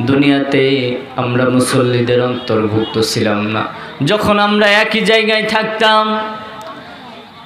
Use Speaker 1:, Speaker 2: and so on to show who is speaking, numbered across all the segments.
Speaker 1: দুনিয়াতে আমরা মুসল্লিদের অন্তর্ভুক্ত ছিলাম না। যখন আমরা একই জায়গায় থাকতাম,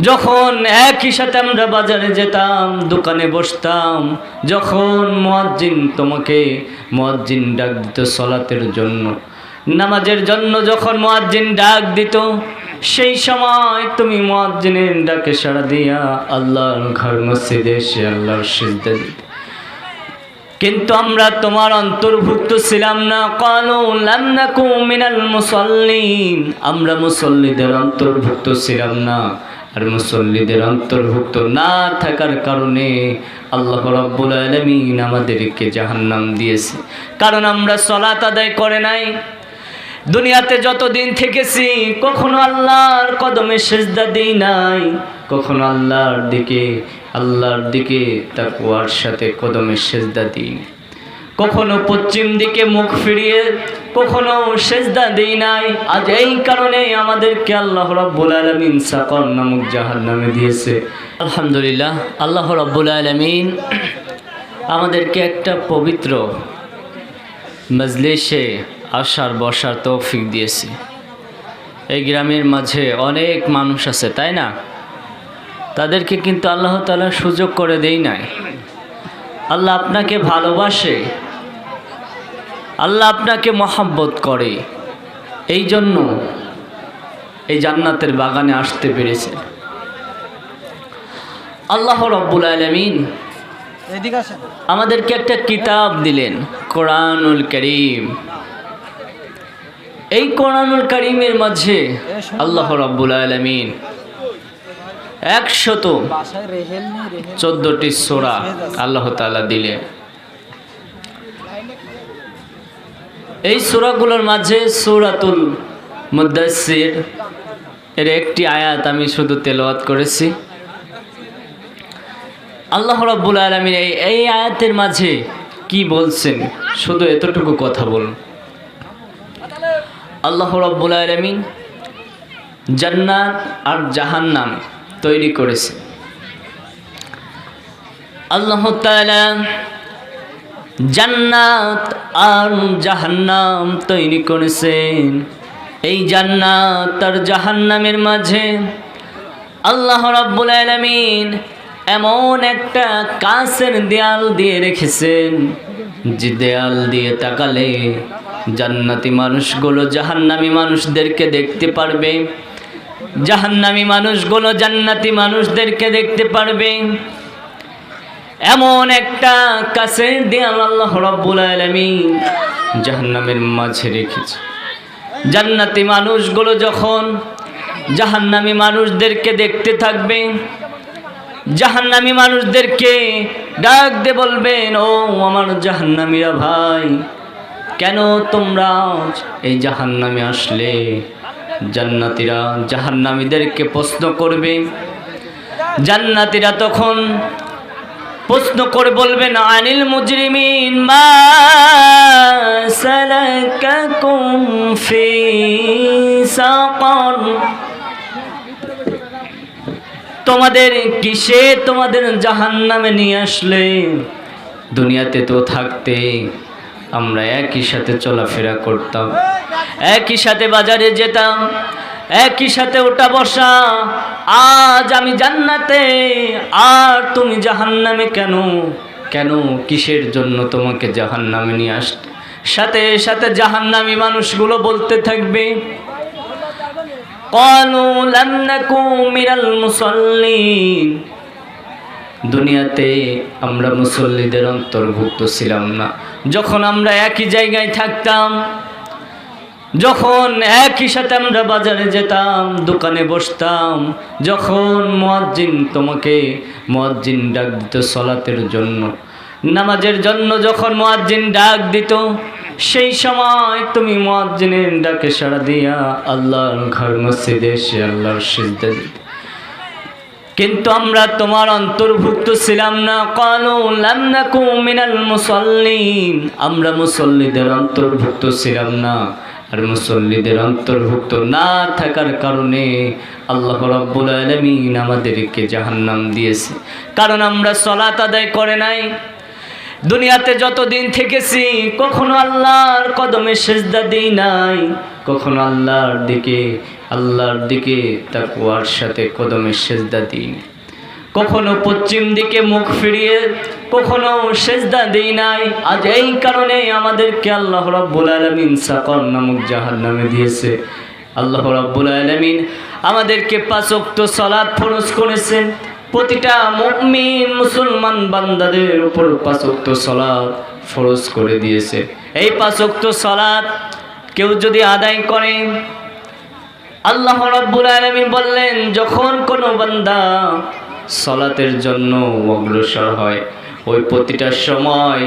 Speaker 1: যখন একই সাথে আমরা বাজারে যেতাম, দোকানে বসতাম, যখন মুয়াজ্জিন তোমাকে, মুয়াজ্জিন ডাক দিত সলাতের জন্য। নামাজের জন্য যখন মুয়াজ্জিন ডাক দিত, সেই সময় তুমি মুয়াজ্জিনের ডাকে সাড়া দিয়া আল্লাহর ঘর, মসজিদে এসে আল্লাহর সিজদা দিতে। কিন্তু আমরা তোমার অন্তর্ভুক্ত ছিলাম না। কালু মিনাল মুসাল্লিন। আমরা মুসল্লিদের অন্তর্ভুক্ত ছিলাম না। আর মুসল্লিদের অন্তর্ভুক্ত না থাকার কারণে আল্লাহ রাব্বুল আলামিন আমাদেরকে জাহান্নাম দিয়েছে। কারণ আমরা সলাত আদায় করে নাই। দুনিয়াতে যতদিন থেকেছি, কখনো আল্লাহর কদমে সেজদা দিই নাই। কখনো আল্লাহর দিকে আল্লাহর দিকে তাকুয়ার সাথে কদমে সেজদা দিই। কখনো পশ্চিম দিকে মুখ ফিরিয়ে, কখনো সেজদা দিই নাই। আজ এই কারণে আমাদেরকে আল্লাহ রব্বুল আলমিন সাকর নামক জাহার নামে দিয়েছে। আলহামদুলিল্লাহ, আল্লাহ রব্বুল আলমিন আমাদেরকে একটা পবিত্র মজলিসে আসার, বসার তৌফিক দিয়েছে। এই গ্রামের মাঝে অনেক মানুষ আছে, তাই না? তাদেরকে কিন্তু আল্লাহ তালা সুযোগ করে দেই নাই। আল্লাহ আপনাকে ভালোবাসে। আল্লাহ আপনাকে মহাব্বত করে। এই জন্য এই জান্নাতের বাগানে আসতে পেরেছে। আল্লাহ রব্বুল আলমিন আমাদেরকে একটা কিতাব দিলেন কোরআনুল করিম। এই কোরআনুল করিমের মাঝে আল্লাহ রব্বুল আলমিন একশত চোদ্দটি সোরা আল্লাহ তালা দিলেন এই সোরাগুলোর মাঝে সূরাতুল মুদাসসির এর একটি আয়াত আমি শুধু তেলাওয়াত করেছি। আল্লাহ রাব্বুল আলামিন এই এই আয়াতের মাঝে কি বলছেন? শুধু এতটুকু কথা বলুন। আল্লাহ রাব্বুল আলামিন জান্নাত আর জাহান্নাম তৈরি করেছে। আল্লাহ জান্নাত আর জাহান্নাম তৈরি করেছেন। এই জান্নাত আর জাহান্নামের মাঝে আল্লাহ রাব্বুল আলামিন এমন একটা কাঁচের দেয়াল দিয়ে রেখেছেন, যে দেয়াল দিয়ে তাকালে জান্নাতি মানুষগুলো জাহান্নামী মানুষদেরকে দেখতে পারবে। জাহান্নামী মানুষগুলো জান্নাতি মানুষদেরকে দেখতে পারবে। এমন একটা কাছের দেয়াল আল্লাহ রব্বুল আলামিন জাহান্নামের মাঝে রেখেছে। জান্নাতি মানুষগুলো যখন জাহান্নামী মানুষদেরকে দেখতে থাকবে, জাহান্নামী মানুষদেরকে ডাক দে বলবেন ও আমার জাহান্নামীরা ভাই, কেন তোমরা এই জাহান্নামে আসলে? জান্নাতিরা জাহান্নামীদেরকে প্রশ্ন করবে। জান্নাতিরা তখন প্রশ্ন করে বলবেন আনিল মুজরিমিন মা ফি তোমাদের কিসে তোমাদের জাহান্নামে নিয়ে আসলে? দুনিয়াতে তো থাকতে আমরা একই সাথে চলাফেরা করতাম একই সাথে বাজারে যেতাম একই সাথে ওটা বসা আজ আমি জান্নাতে আর তুমি জাহান্নামে কেন কেন কিসের জন্য তোমাকে জাহান্নামে নিয়ে আসতে সাথে সাথে জাহান্নামী মানুষগুলো বলতে থাকবে قالوا لم نكن من المصلين দুনিয়াতে আমরা মুসল্লিদের অন্তর্ভুক্ত ছিলাম না যখন আমরা একই জায়গায় থাকতাম, যখন একই সাথে আমরা বাজারে যেতাম, দোকানে বসতাম, যখন মুয়াজ্জিন তোমাকে, মুয়াজ্জিন ডাক দিত সলাতের জন্য। নামাজের জন্য যখন মুয়াজ্জিন ডাক দিত, সেই সময় তুমি মুয়াজ্জিনের ডাকে সাড়া দিয়া আল্লাহর ঘর মসজিদে এসে আল্লাহর সিজদা কিন্তু আমরা তোমার অন্তর্ভুক্ত ছিলাম না। কালু লাম নাকু মিনাল মুসাল্লিন। আমরা মুসল্লিদের অন্তর্ভুক্ত ছিলাম না। আর মুসল্লিদের অন্তর্ভুক্ত না থাকার কারণে আল্লাহ রাব্বুল আলামিন আমাদেরকে জাহান্নাম দিয়েছে। কারণ আমরা সলাত আদায় করে নাই। দুনিয়াতে যতদিন থেকেছি, কখনো আল্লাহর কদমে সেজদা দিই নাই। কখনো আল্লাহর দিকে আল্লাহর দিকে তাকুয়ার সাথে কদমে সেজদা দিই। কখনো পশ্চিম দিকে মুখ ফিরিয়ে, কখনো সেজদা দিই নাই। আজ এই কারণে আমাদেরকে আল্লাহ রাব্বুল আলামিন সাকর নামক জাহান্নামে দিয়েছে। আল্লাহ রাব্বুল আলামিন আমাদেরকে পাঁচ ওয়াক্ত সালাত ফরজ করেছেন। প্রতিটা মুমিন মুসলমান বান্দাদের উপর পাঁচ ওয়াক্ত সালাত ফরজ করে দিয়েছে। এই পাঁচ ওয়াক্ত সালাত কেউ যদি আদায় করে, আল্লাহ রাব্বুল আলামিন বললেন, যখন কোনো বান্দা সলাতের জন্য অগ্রসর হয়, ওই প্রতিটা সময়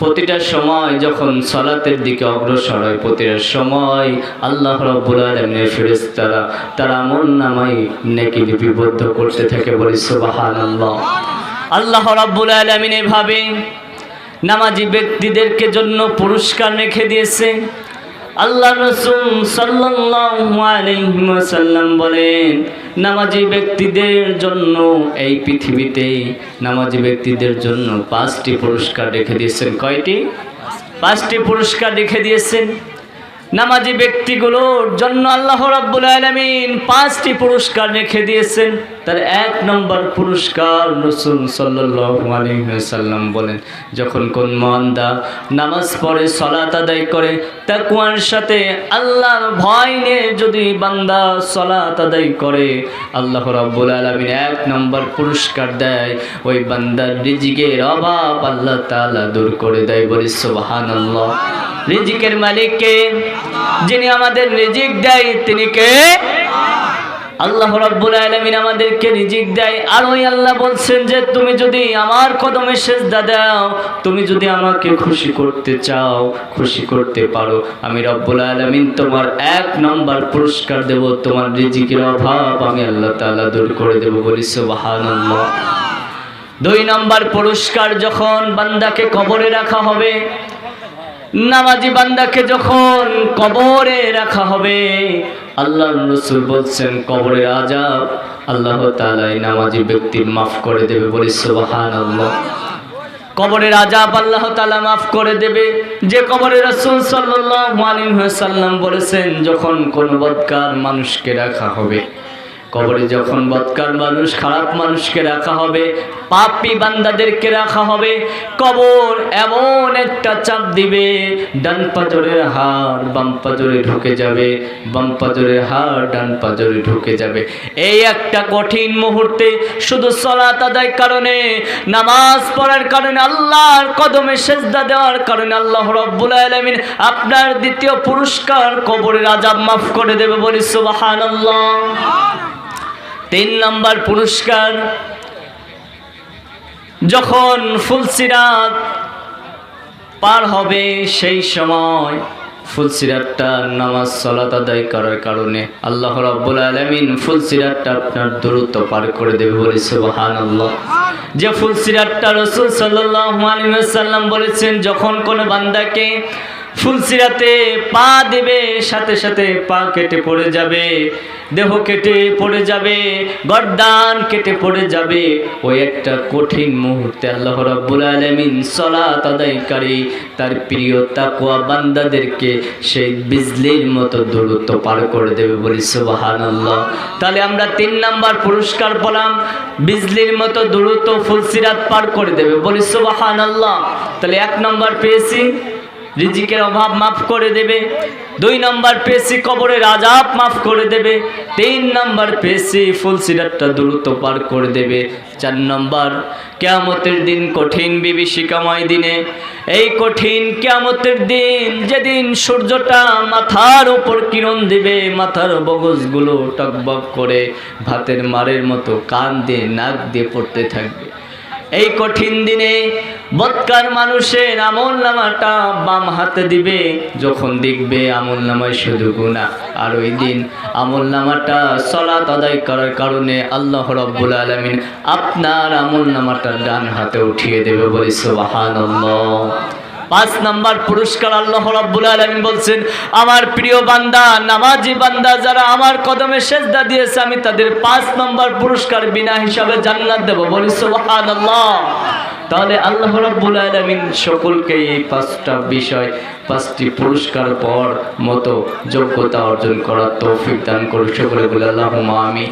Speaker 1: প্রতিটা সময় যখন সলাতের দিকে অগ্রসর হয়, প্রতিটা সময় আল্লাহ রাব্বুল আলামিনের ফেরেশতারা তারা আমল নামাই নেকি লিপিবদ্ধ করতে থাকে বলি সুবহানাল্লাহ। আল্লাহ রাব্বুল আলামিন এভাবে নামাজি ব্যক্তিদেরকে জন্য পুরস্কার রেখে দিয়েছে। আল্লাহ রসুল সাল্লাম বলেন, নামাজি ব্যক্তিদের জন্য এই পৃথিবীতে নামাজি ব্যক্তিদের জন্য পাঁচটি পুরস্কার রেখে দিয়েছেন। কয়টি? পাঁচটি পুরস্কার রেখে দিয়েছেন। নামাজি ব্যক্তিগুলোর জন্য আল্লাহ রাব্বুল আলামিন পাঁচটি পুরস্কার রেখে দিয়েছেন। তার এক নম্বর পুরস্কার রসুল ওয়াসাল্লাম বলেন, যখন কোন মান্দা নামাজ পড়ে, সলাত আদায় করে, তাকওয়ার সাথে আল্লাহর ভয় নিয়ে যদি বান্দা সলাত আদায় করে, আল্লাহ রাব্বুল আলামিন এক নম্বর পুরস্কার দেয়। ওই বান্দার রিজিকের অভাব আল্লাহ তাআলা দূর করে দেয় বলি সুবহানাল্লাহ। রিজিকের মালিককে যিনি আমাদের রিজিক দেয়, তিনি কে? আল্লাহ রাব্বুল আলামিন আমাদেরকে রিজিক দেয়। আর ওই আল্লাহ বলছেন যে, তুমি যদি আমার কদমে সেজদা দাও, তুমি যদি আমাকে খুশি করতে চাও, খুশি করতে পারো। আমি রব্বুল আলামিন তোমার এক নম্বর পুরস্কার দেব। তোমার রিজিকের অভাব আমি আল্লাহ তাআলা দূর করে দেব বলি, সুবহানাল্লাহ। দুই নম্বর পুরস্কার যখন বান্দাকে কবরে রাখা হবে নামাজি বান্দাকে যখন কবরে রাখা হবে আল্লাহ রসুল বলছেন, কবরের আজাব আল্লাহ তালাই নামাজি ব্যক্তির মাফ করে দেবে। বলি সুবাহান আল্লাহ কবরের আজাব আল্লাহ তালা মাফ করে দেবে। যে কবরে রসুল সাল্লাম বলেছেন, যখন কোন বদকার মানুষকে রাখা হবে কবরে যখন বৎকার মানুষ, খারাপ মানুষকে রাখা হবে, পাপি বান্দাদেরকে রাখা হবে, কবর এমন একটা চাপ দিবে, ডান পাজরের হাড় বাম পাজরে ঢুকে যাবে, বাম পাজরের হাড় ডান পাজরে ঢুকে যাবে। এই একটা কঠিন মুহূর্তে শুধু সলাত আদায় কারণে, নামাজ পড়ার কারণে, আল্লাহর কদমে সেজদা দেওয়ার কারণে আল্লাহ রব্বুল আলামিন আপনার দ্বিতীয় পুরস্কার কবরের আজাব মাফ করে দেবে বলি সুবহানাল্লাহ। তিন নম্বর পুরস্কার। যখন ফুলসিরাত পার হবে, সেই সময় ফুলসিরাতটা নামাজ সলাত আদায় করার কারণে আল্লাহ রাব্বুল আলামিন ফুলসিরাতটা আপনার দূরত্ব পার করে দেবে বলে সুবহানাল্লাহ। যে ফুলসিরাতটা রসুল ওয়াসাল্লাম বলেছেন, যখন কোনো বান্দাকে ফুলসিরাতে পা দেবে, সাথে সাথে পা কেটে পড়ে যাবে, দেহ কেটে পড়ে যাবে, গর্দান কেটে পড়ে যাবে। ওই একটা কঠিন মুহূর্তে আল্লাহ রাব্বুল আলামিন সালাত আদায়কারী, তার প্রিয় তাকওয়া বান্দাদেরকে সেই বিজলির মতো দূরত্ব পার করে দেবে বলি সুবহানাল্লাহ। তাহলে আমরা তিন নাম্বার পুরস্কার পেলাম, বিজলির মতো দূরত্ব ফুলসিরাত পার করে দেবে বলি সুবহানাল্লাহ। তাহলে এক নম্বর পেয়েছি রিজিকের অভাব মাফ করে দেবে। দুই নম্বর পেয়েছি কবরের আজাব মাফ করে দেবে। তিন নম্বর পেয়েছি ফুল সিরাতটা দ্রুত পার করে দেবে। চার নম্বর, কেয়ামতের দিন কঠিন বিভীষিকাময় দিনে। এই কঠিন কেয়ামতের দিন যেদিন সূর্যটা মাথার উপর কিরণ দিবে, মাথার বগজগুলো টকবক করে ভাতের মারের মতো কান দিয়ে, নাক দিয়ে পড়তে থাকবে। এই কঠিন দিনে বৎকার মানুষের আমল নামাটা বাম হাতে দিবে, যখন দেখবে আমল নামায় শুধু গুণা আর ওই দিন আমল নামাটা সলাত আদায় করার কারণে আল্লাহ রব্বুল আলমিন আপনার আমল নামাটা ডান হাতে উঠিয়ে দেবে বলে সুবহানাল্লাহ। পাঁচ নাম্বার পুরস্কার আল্লাহ রাব্বুল আলামিন বলছেন, আমার প্রিয় বান্দা, নামাজি বান্দা, যারা আমার কদমে সেজদা দিয়েছে, আমি তাদের পাঁচ নাম্বার পুরস্কার বিনা হিসাবে জান্নাত দেব। বলি, সুবহানাল্লাহ। তাহলে আল্লাহ রাব্বুল আলামিন সকলকে এই পাঁচটা বিষয়, পাঁচটি পুরস্কার পর মতো যোগ্যতা অর্জন করার তৌফিক দান করুন সকলে বলে, আল্লাহুম্মা আমিন।